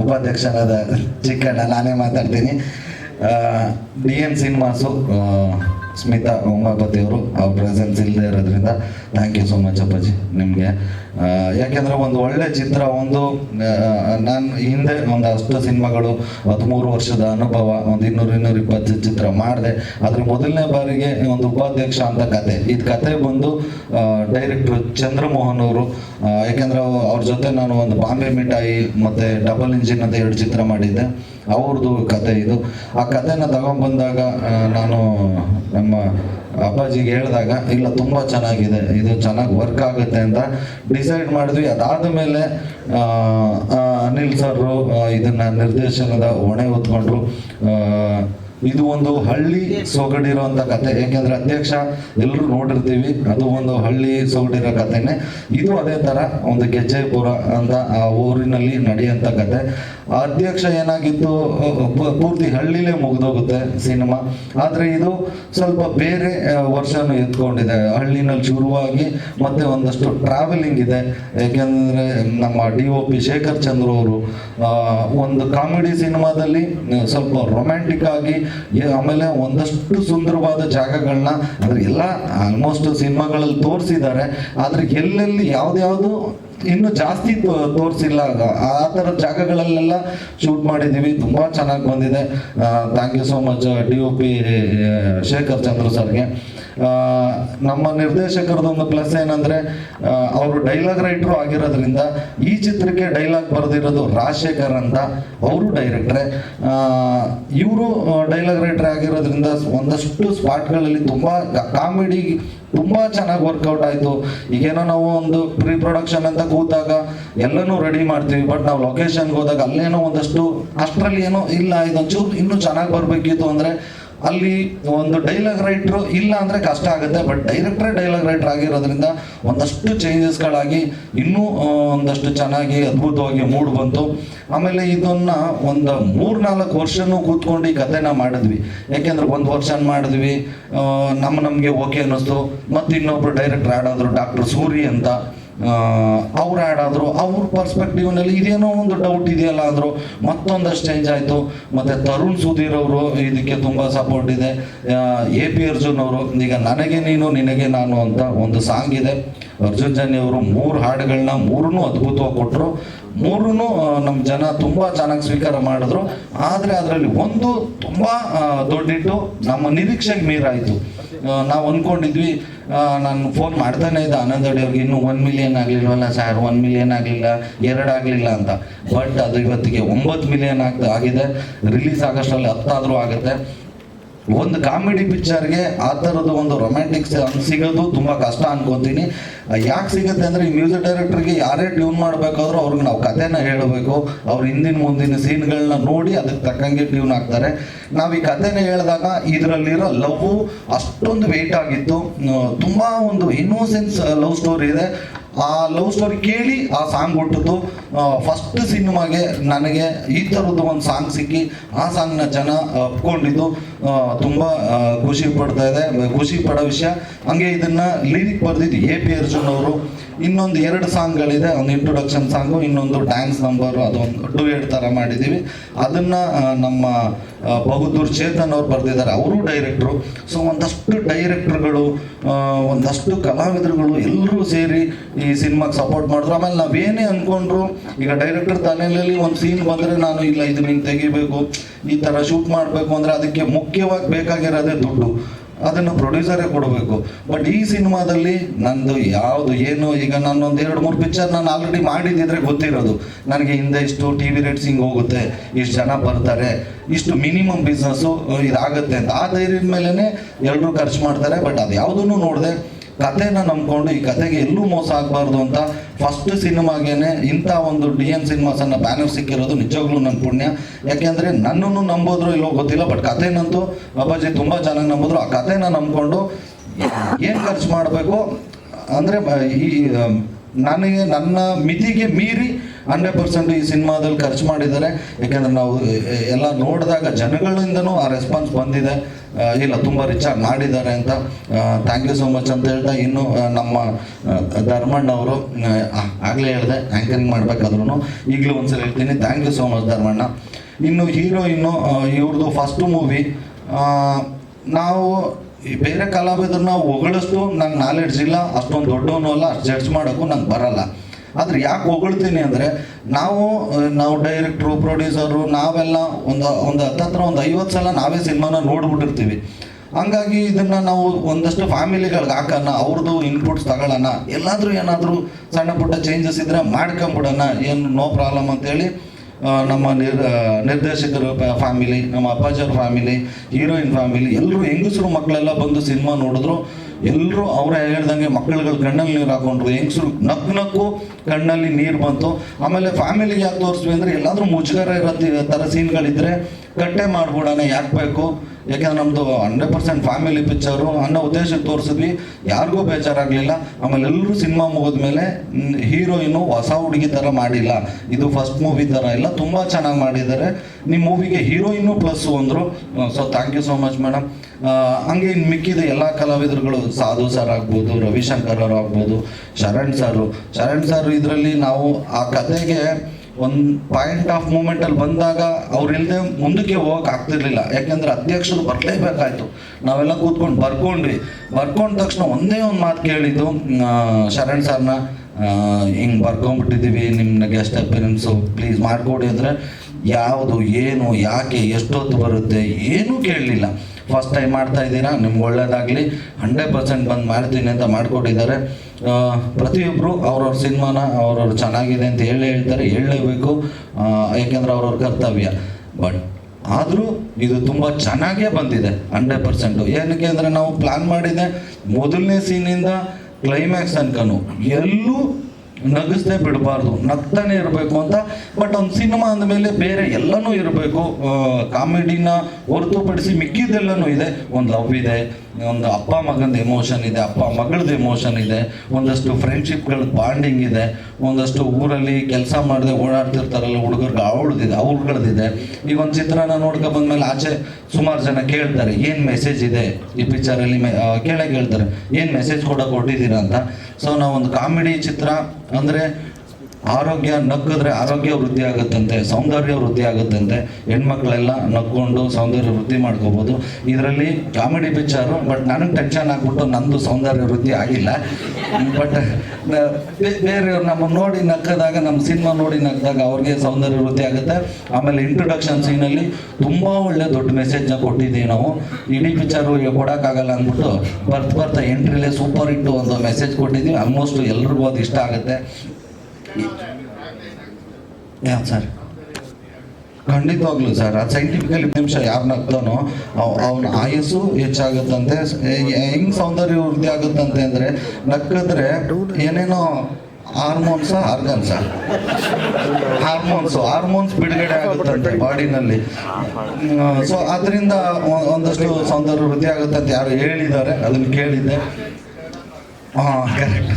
ಉಪಾಧ್ಯಕ್ಷರಾದ ಚಿಕ್ಕಣ್ಣ, ನಾನೇ ಮಾತಾಡ್ತೀನಿ. D N cinemas Smita Umapathi ಅವರು ಅವ್ರ ಪ್ರೆಸೆನ್ಸ್ ಇಲ್ಲದೆ ಇರೋದ್ರಿಂದ ಥ್ಯಾಂಕ್ ಯು ಸೋ ಮಚ್ ಅಪ್ಪಾಜಿ ನಿಮಗೆ. ಯಾಕೆಂದರೆ ಒಂದು ಒಳ್ಳೆ ಚಿತ್ರ, ಒಂದು ನಾನು ಹಿಂದೆ ಒಂದು ಅಷ್ಟು ಸಿನಿಮಾಗಳು ಹದಿಮೂರು ವರ್ಷದ ಅನುಭವ, ಒಂದು ಇನ್ನೂರು ಇನ್ನೂರು ಇಪ್ಪತ್ತು ಚಿತ್ರ ಮಾಡಿದೆ. ಅದ್ರ ಮೊದಲನೇ ಬಾರಿಗೆ ಒಂದು ಉಪಾಧ್ಯಕ್ಷ ಅಂತ ಕತೆ. ಇದು ಕತೆ ಬಂದು ಡೈರೆಕ್ಟ್ರು ಚಂದ್ರಮೋಹನ್ ಅವರು ಯಾಕೆಂದ್ರೆ ಅವ್- ಅವ್ರ ಜೊತೆ ನಾನು ಒಂದು ಬಾಂಬೆ ಮಿಠಾಯಿ ಮತ್ತೆ ಡಬಲ್ ಇಂಜಿನ್ ಅಂತ ಎರಡು ಚಿತ್ರ ಮಾಡಿದ್ದೆ. ಅವ್ರದ್ದು ಕತೆ ಇದು. ಆ ಕತೆನ ತಗೊಂಡ್ಬಂದಾಗ ನಾನು ನಮ್ಮ ಅಪ್ಪಾಜಿಗೆ ಹೇಳಿದಾಗ, ಇಲ್ಲ, ತುಂಬ ಚೆನ್ನಾಗಿದೆ. ಇದು ಚೆನ್ನಾಗಿ ವರ್ಕ್ ಆಗುತ್ತೆ ಅಂತ. ಡಿಸೈಡ್ ಮಾಡಿದ್ವಿ. ಅದಾದ ಮೇಲೆ ಅನಿಲ್ ಸರ್ ಇದನ್ನ ನಿರ್ದೇಶನದ ಹೊಣೆ ಹೊತ್ಕೊಂಡ್ರು. ಇದು ಒಂದು ಹಳ್ಳಿ ಸೊಗಡಿರುವಂತ ಕತೆ. ಏಕೆಂದರೆ ಅಧ್ಯಕ್ಷ ಎಲ್ಲರೂ ನೋಡಿರ್ತೀವಿ, ಅದು ಒಂದು ಹಳ್ಳಿ ಸೊಗಡಿರೋ ಕತೆನೆ. ಇದು ಅದೇ ತರ ಒಂದು ಗೆಜ್ಜೆಪುರ ಅಂತ ಆ ಊರಿನಲ್ಲಿ ನಡೆಯುವಂತ ಕತೆ. ಅಧ್ಯಕ್ಷ ಏನಾಗಿತ್ತು ಪೂರ್ತಿ ಹಳ್ಳಿಲೇ ಮುಗಿದೋಗುತ್ತೆ ಸಿನಿಮಾ. ಆದ್ರೆ ಇದು ಸ್ವಲ್ಪ ಬೇರೆ ವರ್ಷನು ಎತ್ಕೊಂಡಿದೆ. ಹಳ್ಳಿನಲ್ಲಿ ಶುರುವಾಗಿ ಮತ್ತೆ ಒಂದಷ್ಟು ಟ್ರಾವೆಲಿಂಗ್ ಇದೆ. ಯಾಕೆಂದ್ರೆ ನಮ್ಮ D O P Shekar Chandra ಅವರು ಒಂದು ಕಾಮಿಡಿ ಸಿನಿಮಾದಲ್ಲಿ ಸ್ವಲ್ಪ ರೊಮ್ಯಾಂಟಿಕ್ ಆಗಿ ಆಮೇಲೆ ಒಂದಷ್ಟು ಸುಂದರವಾದ ಜಾಗಗಳನ್ನ ಅಂದ್ರೆ ಎಲ್ಲ ಆಲ್ಮೋಸ್ಟ್ ಸಿನಿಮಾಗಳಲ್ಲಿ ತೋರಿಸಿದ್ದಾರೆ. ಆದ್ರೆ ಎಲ್ಲೆಲ್ಲಿ ಯಾವ್ದ್ಯಾವ್ದು ಇನ್ನು ಜಾಸ್ತಿ ತೋರಿಸಿಲ್ಲ. ಆ ತರ ಜಾಗಗಳಲ್ಲೆಲ್ಲ ಶೂಟ್ ಮಾಡಿದ್ದೀವಿ. ತುಂಬ ಚೆನ್ನಾಗಿ ಬಂದಿದೆ. Thank you so much D O P Shekar Chandra ಸರ್ಗೆ. ನಮ್ಮ ನಿರ್ದೇಶಕರದೊಂದು ಪ್ಲಸ್ ಏನಂದ್ರೆ ಅವರು ಡೈಲಾಗ್ ರೈಟ್ರು ಆಗಿರೋದ್ರಿಂದ ಈ ಚಿತ್ರಕ್ಕೆ ಡೈಲಾಗ್ ಬರೆದಿರೋದು ರಾಜಶೇಖರ್ ಅಂತ ಅವರು ಡೈರೆಕ್ಟ್ರೆ ಇವರು ಡೈಲಾಗ್ ರೈಟರ್ ಆಗಿರೋದ್ರಿಂದ ಒಂದಷ್ಟು ಸ್ಪಾಟ್ಗಳಲ್ಲಿ ತುಂಬಾ ಕಾಮಿಡಿ ತುಂಬಾ ಚೆನ್ನಾಗಿ ವರ್ಕೌಟ್ ಆಯ್ತು. ಈಗೇನೋ ನಾವು ಒಂದು ಪ್ರೀ ಪ್ರೊಡಕ್ಷನ್ ಅಂತ ಕೂತಾಗ ಎಲ್ಲನೂ ರೆಡಿ ಮಾಡ್ತೀವಿ. ಬಟ್ ನಾವು ಲೊಕೇಶನ್ಗೆ ಹೋದಾಗ ಅಲ್ಲೇನೋ ಒಂದಷ್ಟು, ಅಷ್ಟರಲ್ಲಿ ಏನೋ ಇಲ್ಲ, ಇದೊಂಚೂರು ಇನ್ನೂ ಚೆನ್ನಾಗಿ ಬರಬೇಕಿತ್ತು ಅಂದ್ರೆ ಅಲ್ಲಿ ಒಂದು ಡೈಲಾಗ್ ರೈಟ್ರು ಇಲ್ಲ ಅಂದ್ರೆ ಕಷ್ಟ ಆಗುತ್ತೆ. ಬಟ್ ಡೈರೆಕ್ಟ್ರೇ ಡೈಲಾಗ್ ರೈಟರ್ ಆಗಿರೋದ್ರಿಂದ ಒಂದಷ್ಟು ಚೇಂಜಸ್ಗಳಾಗಿ ಇನ್ನೂ ಒಂದಷ್ಟು ಚೆನ್ನಾಗಿ ಅದ್ಭುತವಾಗಿ ಮೂಡ್ ಬಂತು. ಆಮೇಲೆ ಇದನ್ನ ಒಂದು ಮೂರ್ನಾಲ್ಕು ವರ್ಷನೂ ಕೂತ್ಕೊಂಡು ಈ ಕಥೆನ ಮಾಡಿದ್ವಿ. ಯಾಕೆಂದ್ರೆ ಒಂದು ವರ್ಷ ಮಾಡಿದ್ವಿ. ನಮ್ಮ ನಮಗೆ ಓಕೆ ಅನ್ನಿಸ್ತು. ಮತ್ತು ಇನ್ನೊಬ್ರು ಡೈರೆಕ್ಟರ್ ಆಡಾದ್ರು ಡಾಕ್ಟರ್ ಸೂರಿ ಅಂತ ಅವ್ರು ಆ್ಯಡ್ ಆದರು, ಅವ್ರ ಪರ್ಸ್ಪೆಕ್ಟಿವ್ನಲ್ಲಿ ಇದೇನೋ ಒಂದು ಡೌಟ್ ಇದೆಯಲ್ಲ ಅಂದರು ಮತ್ತೊಂದಷ್ಟು ಚೇಂಜ್ ಆಯಿತು. ಮತ್ತು ತರುಣ್ ಸುಧೀರ್ ಅವರು ಇದಕ್ಕೆ ತುಂಬ ಸಪೋರ್ಟ್ ಇದೆ. ಎ ಪಿ ಅರ್ಜುನ್ ಅವರು, ಈಗ ನನಗೆ ನೀನು, ನಿನಗೆ ನಾನು ಅಂತ ಒಂದು ಸಾಂಗ್ ಇದೆ. ಅರ್ಜುನ್ ಜನ್ಯ ಅವರು ಮೂರು ಹಾಡುಗಳನ್ನ ಮೂರನ್ನೂ ಅದ್ಭುತವಾಗಿ ಕೊಟ್ಟರು ಮೂರೂ ನಮ್ಮ ಜನ ತುಂಬ ಚೆನ್ನಾಗಿ ಸ್ವೀಕಾರ ಮಾಡಿದ್ರು. ಆದರೆ ಅದರಲ್ಲಿ ಒಂದು ತುಂಬ ದೊಡ್ಡಿಟ್ಟು ನಮ್ಮ ನಿರೀಕ್ಷೆಗೆ ಮೀರಾಯಿತು ನಾವು ಅಂದ್ಕೊಂಡಿದ್ವಿ ನಾನು ಫೋನ್ ಮಾಡ್ತಾನೆ ಇದ್ದೆ, ಆನಂದ್ ಅಡಿ ಅವ್ರಿಗೆ ಇನ್ನೂ ಒನ್ ಮಿಲಿಯನ್ ಆಗಲಿಲ್ವಲ್ಲ ಸರ್ ಒನ್ ಮಿಲಿಯನ್ ಆಗಲಿಲ್ಲ, ಎರಡು ಆಗಲಿಲ್ಲ ಅಂತ. ಬಟ್ ಅದು ಇವತ್ತಿಗೆ ಒಂಬತ್ತು ಮಿಲಿಯನ್ ಆಗಿದೆ. ರಿಲೀಸ್ ಆಗೋಷ್ಟರಲ್ಲಿ ಹತ್ತಾದರೂ ಆಗುತ್ತೆ. ಒಂದು ಕಾಮಿಡಿ ಪಿಕ್ಚರ್ಗೆ ಆ ಥರದ್ದು ಒಂದು ರೊಮ್ಯಾಂಟಿಕ್ ಸಿಗೋದು ತುಂಬ ಕಷ್ಟ ಅನ್ಕೋತೀನಿ. ಯಾಕೆ ಸಿಗುತ್ತೆ ಅಂದರೆ ಈ ಮ್ಯೂಸಿಕ್ ಡೈರೆಕ್ಟರ್ಗೆ ಯಾರೇ ಟ್ಯೂನ್ ಮಾಡಬೇಕಾದ್ರೂ ಅವ್ರಿಗೆ ನಾವು ಕಥೆನ ಹೇಳಬೇಕು. ಅವ್ರ ಹಿಂದಿನ ಮುಂದಿನ ಸೀನ್ಗಳನ್ನ ನೋಡಿ ಅದಕ್ಕೆ ತಕ್ಕಂಗೆ ಟ್ಯೂನ್ ಆಗ್ತಾರೆ. ನಾವು ಈ ಕಥೆನ ಹೇಳಿದಾಗ ಇದರಲ್ಲಿರೋ ಲವ್ ಅಷ್ಟೊಂದು ವೆಯ್ಟ್ ಆಗಿತ್ತು. ತುಂಬ ಒಂದು ಇನ್ನೋಸೆನ್ಸ್ ಲವ್ ಸ್ಟೋರಿ ಇದೆ. ಆ ಲವ್ ಸ್ಟೋರಿ ಕೇಳಿ ಆ ಸಾಂಗ್ ಹುಟ್ಟಿತು ಫಸ್ಟ್ ಸಿನಿಮಾಗೆ ನನಗೆ ಈ ಥರದ್ದು ಒಂದು ಸಾಂಗ್ ಸಿಕ್ಕಿ ಆ ಸಾಂಗ್ನ ಜನ ಒಪ್ಕೊಂಡಿದ್ದು. ತುಂಬ ಖುಷಿ ಪಡ್ತಾ ಇದೆ. ಖುಷಿ ಪಡೋ ವಿಷಯ. ಹಂಗೆ ಇದನ್ನು ಲಿರಿಕ್ ಬರೆದಿದ್ದು ಎ ಪಿ ಅರ್ಜುನ್ ಅವರು. ಇನ್ನೊಂದು ಎರಡು ಸಾಂಗ್ಗಳಿದೆ ಒಂದು ಇಂಟ್ರೊಡಕ್ಷನ್ ಸಾಂಗು ಇನ್ನೊಂದು ಡ್ಯಾನ್ಸ್ ನಂಬರ್ ಅದೊಂದು ಡುಯೆಟ್ ಥರ ಮಾಡಿದ್ದೀವಿ ಅದನ್ನ ನಮ್ಮ ಬಹುದೂರ್ ಚೇತನ್ ಅವ್ರು ಬರೆದಿದ್ದಾರೆ. ಅವರು ಡೈರೆಕ್ಟ್ರು ಸೊ ಒಂದಷ್ಟು ಡೈರೆಕ್ಟರ್ಗಳು ಒಂದಷ್ಟು ಕಲಾವಿದರುಗಳು ಎಲ್ಲರೂ ಸೇರಿ ಈ ಸಿನಿಮಾಗೆ ಸಪೋರ್ಟ್ ಮಾಡಿದ್ರು. ಆಮೇಲೆ ನಾವೇನೇ ಅಂದ್ಕೊಂಡ್ರು ಈಗ ಡೈರೆಕ್ಟರ್ ತಲೆಯಲ್ಲಿ ಒಂದು ಸೀನ್ ಬಂದರೆ ನಾನು ಇಲ್ಲ, ಇದು ತೆಗಿಬೇಕು, ಈ ಥರ ಶೂಟ್ ಮಾಡಬೇಕು ಅಂದರೆ ಅದಕ್ಕೆ ಮುಖ್ಯವಾಗಿ ಬೇಕಾಗಿರೋದೇ ದುಡ್ಡು. ಅದನ್ನು ಪ್ರೊಡ್ಯೂಸರೇ ಕೊಡಬೇಕು. ಬಟ್ ಈ ಸಿನಿಮಾದಲ್ಲಿ ನಂದು ಯಾವುದು ಏನು, ಈಗ ನಾನು ಒಂದು ಎರಡು, ಮೂರು ಪಿಕ್ಚರ್ ನಾನು ಆಲ್ರೆಡಿ ಮಾಡಿದ್ದಿದ್ರೆ ಗೊತ್ತಿರೋದು. ನನಗೆ ಹಿಂದೆ ಇಷ್ಟು ಟಿ ವಿ ರೇಟ್ಸ್ ಹಿಂಗೆ ಹೋಗುತ್ತೆ, ಇಷ್ಟು ಜನ ಬರ್ತಾರೆ, ಇಷ್ಟು ಮಿನಿಮಮ್ ಬಿಸ್ನೆಸ್ಸು ಇದಾಗುತ್ತೆ ಅಂತ. ಆ ಧೈರ್ಯದ ಮೇಲೇ ಎಲ್ಲರೂ ಖರ್ಚು ಮಾಡ್ತಾರೆ ಬಟ್ ಅದು ಯಾವುದನ್ನು ನೋಡದೆ ಕಥೆನ ನಂಬ್ಕೊಂಡು ಈ ಕಥೆಗೆ ಎಲ್ಲೂ ಮೋಸ ಆಗಬಾರ್ದು ಅಂತ ಫಸ್ಟ್ ಸಿನಿಮಾಗೇನೆ ಇಂಥ ಒಂದು ಡಿ ಎನ್ ಸಿನಿಮಾಸನ್ನ ಬ್ಯಾನರ್ ಸಿಕ್ಕಿರೋದು ನಿಜವಾಗ್ಲೂ ನನ್ನ ಪುಣ್ಯ. ಯಾಕೆಂದ್ರೆ ನನ್ನನ್ನು ನಂಬೋದ್ರು ಇಲ್ಲೋ ಗೊತ್ತಿಲ್ಲ ಬಟ್ ಕಥೆನಂತೂ ಬಾಬಾಜಿ ತುಂಬ ಚೆನ್ನಾಗಿ ನಂಬಿದ್ರು. ಆ ಕಥೆನ ನಂಬ್ಕೊಂಡು ಏನು ಖರ್ಚು ಮಾಡಬೇಕು? ಅಂದರೆ ಈ ನನಗೆ, ನನ್ನ ಮಿತಿಗೆ ಮೀರಿ ಹಂಡ್ರೆಡ್ ಪರ್ಸೆಂಟ್ ಈ ಸಿನಿಮಾದಲ್ಲಿ ಖರ್ಚು ಮಾಡಿದ್ದಾರೆ. ಯಾಕಂದ್ರೆ ನಾವು ಎಲ್ಲ ನೋಡಿದಾಗ ಜನಗಳಿಂದನೂ ಆ ರೆಸ್ಪಾನ್ಸ್ ಬಂದಿದೆ. ಇಲ್ಲ, ತುಂಬ ರಿಚಾಗಿ ಮಾಡಿದ್ದಾರೆ ಅಂತ. ಥ್ಯಾಂಕ್ ಯು ಸೋ ಮಚ್ ಅಂತ ಹೇಳ್ತಾ ಇನ್ನು ನಮ್ಮ ಧರ್ಮಣ್ಣ ಅವರು ಆಗಲೇ ಹೇಳಿದೆ ಆ್ಯಂಕರಿಂಗ್ ಮಾಡಬೇಕಾದ್ರೂ ಈಗಲೂ ಒಂದ್ಸಲ ಹೇಳ್ತೀನಿ thank you so much Dharmanna. ಇನ್ನು ಹೀರೋಯಿನ್ನು ಇವ್ರದ್ದು ಫಸ್ಟು ಮೂವಿ ನಾವು ಈ ಬೇರೆ ಕಲಾವಿದರನ್ನ ಹೊಗಳಷ್ಟು ನಂಗೆ ನಾಲೆಡ್ಜ್ ಇಲ್ಲ, ಅಷ್ಟೊಂದು ದೊಡ್ಡವನು ಅಲ್ಲ, ಅಷ್ಟು ಜಡ್ಜ್ ಮಾಡೋಕ್ಕೂ ನಂಗೆ ಬರಲ್ಲ. ಆದ್ರೆ ಯಾಕೆ ಹೊಗಳ್ತೀನಿ ಅಂದರೆ ನಾವು ನಾವು ಡೈರೆಕ್ಟ್ರು ಪ್ರೊಡ್ಯೂಸರು ನಾವೆಲ್ಲ ಒಂದು ಒಂದು ಹತ್ತತ್ರ ಒಂದು ಐವತ್ತು ಸಲ ನಾವೇ ಸಿನಿಮಾನ ನೋಡ್ಬಿಟ್ಟಿರ್ತೀವಿ. ಹಂಗಾಗಿ ಇದನ್ನು ನಾವು ಒಂದಷ್ಟು ಫ್ಯಾಮಿಲಿಗಳಿಗೆ ಹಾಕೋಣ ಅವ್ರದ್ದು ಇನ್ಪುಟ್ಸ್ ತಗೊಳ್ಳೋಣ, ಎಲ್ಲಾದರೂ ಏನಾದರೂ ಸಣ್ಣ ಪುಟ್ಟ ಚೇಂಜಸ್ ಇದ್ರೆ ಮಾಡ್ಕೊಂಬಿಡೋಣ, ಏನು ನೋ ಪ್ರಾಬ್ಲಮ್ ಅಂತೇಳಿ ನಮ್ಮ ನಿರ್ ನಿರ್ದೇಶಕರ ಫ್ಯಾಮಿಲಿ ನಮ್ಮ ಅಪ್ಪಾಜಿಯವ್ರ ಫ್ಯಾಮಿಲಿ ಹೀರೋಯಿನ್ ಫ್ಯಾಮಿಲಿ ಎಲ್ಲರೂ ಹೆಂಗಸರು ಮಕ್ಕಳೆಲ್ಲ ಬಂದು ಸಿನಿಮಾ ನೋಡಿದ್ರು ಎಲ್ಲರೂ ಅವರ ಹೇಳ್ದಂಗೆ ಮಕ್ಕಳುಗಳು ಕಣ್ಣಲ್ಲಿ ನೀರು ಹಾಕೊಂಡ್ರು, ಹೆಂಗಸರು ನಕ್ ನಕ್ಕು ಕಣ್ಣಲ್ಲಿ ನೀರು ಬಂತು. ಆಮೇಲೆ ಫ್ಯಾಮಿಲಿಗೆ ಯಾಕೆ ತೋರಿಸ್ವಿ ಅಂದರೆ ಎಲ್ಲಾದರೂ ಮುಜುಗರ ಇರೋ ಥರ ಸೀನ್ಗಳಿದ್ರೆ ಕಟ್ಟೆ ಮಾಡ್ಬಿಡೋಣ, ಯಾಕೆ ಬೇಕು? ಯಾಕೆಂದ್ರೆ ನಮ್ಮದು ಹಂಡ್ರೆಡ್ ಪರ್ಸೆಂಟ್ ಫ್ಯಾಮಿಲಿ ಪಿಕ್ಚರು ಅನ್ನೋ ಉದ್ದೇಶಕ್ಕೆ ತೋರಿಸಿದ್ವಿ. ಯಾರಿಗೂ ಬೇಜಾರಾಗಲಿಲ್ಲ. ಆಮೇಲೆ ಎಲ್ಲರೂ ಸಿನಿಮಾ ಮುಗಿದ್ಮೇಲೆ ಹೀರೋಯಿನು ಹೊಸ ಹುಡುಗಿ ಥರ ಮಾಡಿಲ್ಲ. ಇದು ಫಸ್ಟ್ ಮೂವಿ ಥರ ಇಲ್ಲ. ತುಂಬ ಚೆನ್ನಾಗಿ ಮಾಡಿದ್ದಾರೆ. ನಿಮ್ಮ ಮೂವಿಗೆ ಹೀರೋಯಿನ್ನು ಪ್ಲಸ್ ಅಂದರು. So thank you so much madam ಹಂಗೆ ಇನ್ನು ಮಿಕ್ಕಿದ ಎಲ್ಲ ಕಲಾವಿದರುಗಳು, ಸಾಧು ಸರ್ ಆಗ್ಬೋದು, ರವಿಶಂಕರ್ ಅವರು ಆಗ್ಬೋದು, ಶರಣ್ ಸರು ಶರಣ್ ಸರ್ ಇದರಲ್ಲಿ ನಾವು ಆ ಕತೆಗೆ ಒಂದು ಪಾಯಿಂಟ್ ಆಫ್ ಮೂಮೆಂಟಲ್ಲಿ ಬಂದಾಗ ಅವ್ರಿಲ್ಲದೆ ಮುಂದಕ್ಕೆ ಹೋಗಕ್ಕೆ ಆಗ್ತಿರ್ಲಿಲ್ಲ. ಯಾಕಂದ್ರೆ ಅಧ್ಯಕ್ಷರು ಬರಲೇಬೇಕಾಯ್ತು. ನಾವೆಲ್ಲ ಕೂತ್ಕೊಂಡು ಬರ್ಕೊಂಡ್ವಿ. ಬರ್ಕೊಂಡ ತಕ್ಷಣ ಒಂದೇ ಒಂದು ಮಾತು ಕೇಳಿದ್ದು ಶರಣ್ ಸರ್ನ ಹಿಂಗೆ ಬರ್ಕೊಂಡ್ಬಿಟ್ಟಿದ್ದೀವಿ, ನಿಮ್ನ ಗೆಸ್ಟ್ ಅಪಿಯರೆನ್ಸ್ ಪ್ಲೀಸ್ ಮಾಡಿಕೊಡಿ ಅಂದ್ರೆ, ಯಾವುದು, ಏನು, ಯಾಕೆ, ಎಷ್ಟೊತ್ತು ಬರುತ್ತೆ, ಏನೂ ಕೇಳಲಿಲ್ಲ. ಫಸ್ಟ್ ಟೈಮ್ ಮಾಡ್ತಾ ಇದ್ದೀರಾ? ನಿಮ್ಗೆ ಒಳ್ಳೇದಾಗಲಿ. ಹಂಡ್ರೆಡ್ ಪರ್ಸೆಂಟ್ ಬಂದು ಮಾಡ್ತೀನಿ ಅಂತ ಮಾಡಿಕೊಟ್ಟಿದ್ದಾರೆ. ಪ್ರತಿಯೊಬ್ಬರು ಅವ್ರವ್ರ ಸಿನಿಮಾನ ಅವ್ರವ್ರು ಚೆನ್ನಾಗಿದೆ ಅಂತ ಹೇಳೇ ಹೇಳ್ತಾರೆ, ಹೇಳಲೇಬೇಕು. ಯಾಕೆಂದ್ರೆ ಅವ್ರವ್ರ ಕರ್ತವ್ಯ. ಬಟ್ ಆದರೂ ಇದು ತುಂಬ ಚೆನ್ನಾಗೇ ಬಂದಿದೆ, ಹಂಡ್ರೆಡ್ ಪರ್ಸೆಂಟು. ಏನಕ್ಕೆ ಅಂದರೆ ನಾವು ಪ್ಲ್ಯಾನ್ ಮಾಡಿದೆ ಮೊದಲನೇ ಸೀನಿಂದ ಕ್ಲೈಮ್ಯಾಕ್ಸ್ ತನಕನು ಎಲ್ಲೂ ನಗಿಸ್ದೇ ಬಿಡಬಾರ್ದು. ನಗ್ತಾನೆ ಇರಬೇಕು ಅಂತ. ಬಟ್ ಒಂದು ಸಿನಿಮಾ ಅಂದಮೇಲೆ ಬೇರೆ ಎಲ್ಲನೂ ಇರಬೇಕು. ಕಾಮಿಡಿನ ಹೊರತುಪಡಿಸಿ ಮಿಕ್ಕಿದ್ದೆಲ್ಲನೂ ಇದೆ. ಒಂದು ಲವ್ ಇದೆ. ಒಂದು ಅಪ್ಪ ಮಗಂದು ಎಮೋಷನ್ ಇದೆ, ಅಪ್ಪ ಮಗಳದ್ದು ಎಮೋಷನ್ ಇದೆ, ಒಂದಷ್ಟು ಫ್ರೆಂಡ್ಶಿಪ್ಗಳ ಬಾಂಡಿಂಗ್ ಇದೆ, ಒಂದಷ್ಟು ಊರಲ್ಲಿ ಕೆಲಸ ಮಾಡದೆ ಓಡಾಡ್ತಿರ್ತಾರಲ್ಲ ಹುಡುಗರ್ಗೆ ಅವಳದಿದೆ ಅವ್ರಗಳದಿದೆ ಈಗ ಒಂದು ಚಿತ್ರನ ನೋಡ್ಕೊ ಬಂದಮೇಲೆ ಆಚೆ ಸುಮಾರು ಜನ ಕೇಳ್ತಾರೆ, ಏನು ಮೆಸೇಜ್ ಇದೆ? ಈ ಪಿಕ್ಚರಲ್ಲಿ ಮೆ ಕೇಳೇ ಕೇಳ್ತಾರೆ, ಏನು ಮೆಸೇಜ್ ಕೊಡೋಕೆ ಕೊಟ್ಟಿದ್ದೀರಾ ಅಂತ. ಸೊ ನಾವು ಒಂದು ಕಾಮಿಡಿ ಚಿತ್ರ ಅಂದರೆ ಆರೋಗ್ಯ ನಕ್ಕಿದ್ರೆ ಆರೋಗ್ಯ ವೃದ್ಧಿ ಆಗುತ್ತಂತೆ, ಸೌಂದರ್ಯ ವೃದ್ಧಿ ಆಗುತ್ತಂತೆ, ಹೆಣ್ಮಕ್ಳೆಲ್ಲ ನಕ್ಕೊಂಡು ಸೌಂದರ್ಯ ವೃದ್ಧಿ ಮಾಡ್ಕೋಬೋದು. ಇದರಲ್ಲಿ ಕಾಮಿಡಿ ಪಿಕ್ಚರು, ಬಟ್ ನನಗೆ ಟೆನ್ಷನ್ ಆಗ್ಬಿಟ್ಟು ನಂದು ಸೌಂದರ್ಯ ವೃದ್ಧಿ ಆಗಿಲ್ಲ. ಬಟ್ ಬೇರೆಯವ್ರು ನಮ್ಮ ನೋಡಿ ನಕ್ಕದಾಗ, ನಮ್ಮ ಸಿನಿಮಾ ನೋಡಿ ನಕ್ಕಿದಾಗ ಅವ್ರಿಗೆ ಸೌಂದರ್ಯ ವೃದ್ಧಿ ಆಗುತ್ತೆ. ಆಮೇಲೆ ಇಂಟ್ರೊಡಕ್ಷನ್ ಸೀನಲ್ಲಿ ತುಂಬ ಒಳ್ಳೆ ದೊಡ್ಡ ಮೆಸೇಜ್ನ ಕೊಟ್ಟಿದ್ದೀವಿ ನಾವು. ಇಡೀ ಪಿಕ್ಚರು ಕೊಡೋಕ್ಕಾಗಲ್ಲ ಅಂದ್ಬಿಟ್ಟು ಬರ್ತಾ ಬರ್ತಾ ಎಂಟ್ರಿಲೇ ಸೂಪರ್ ಇಟ್ಟು ಒಂದು ಮೆಸೇಜ್ ಕೊಟ್ಟಿದ್ದೀವಿ. ಆಲ್ಮೋಸ್ಟ್ ಎಲ್ರಿಗೂ ಅದು ಇಷ್ಟ ಆಗುತ್ತೆ. ಯಾವ್ದು ಸರ್? ಖಂಡಿತವಾಗ್ಲೂ ಸರ್, ಅದು ಸೈಂಟಿಫಿಕಲಿ ನಿಮಿಷ ಯಾರು ನಗ್ತಾನೋ ಅವನ ಆಯಸ್ಸು ಹೆಚ್ಚಾಗುತ್ತಂತೆ. ಹೆಂಗ್ ಸೌಂದರ್ಯ ವೃದ್ಧಿ ಆಗುತ್ತಂತೆ ಅಂದರೆ ನಕ್ಕಿದ್ರೆ ಏನೇನೋ ಹಾರ್ಮೋನ್ಸ್, ಆರ್ಗನ್ಸ. ಹಾರ್ಮೋನ್ಸ್ ಹಾರ್ಮೋನ್ಸ್ ಬಿಡುಗಡೆ ಆಗುತ್ತಂತೆ ಬಾಡಿನಲ್ಲಿ. ಸೊ ಅದರಿಂದ ಒಂದಷ್ಟು ಸೌಂದರ್ಯ ವೃದ್ಧಿ ಆಗುತ್ತಂತೆ ಯಾರು ಹೇಳಿದ್ದಾರೆ, ಅದನ್ನು ಕೇಳಿದ್ದೆ. ಹಾಂ ಕರೆಕ್ಟ್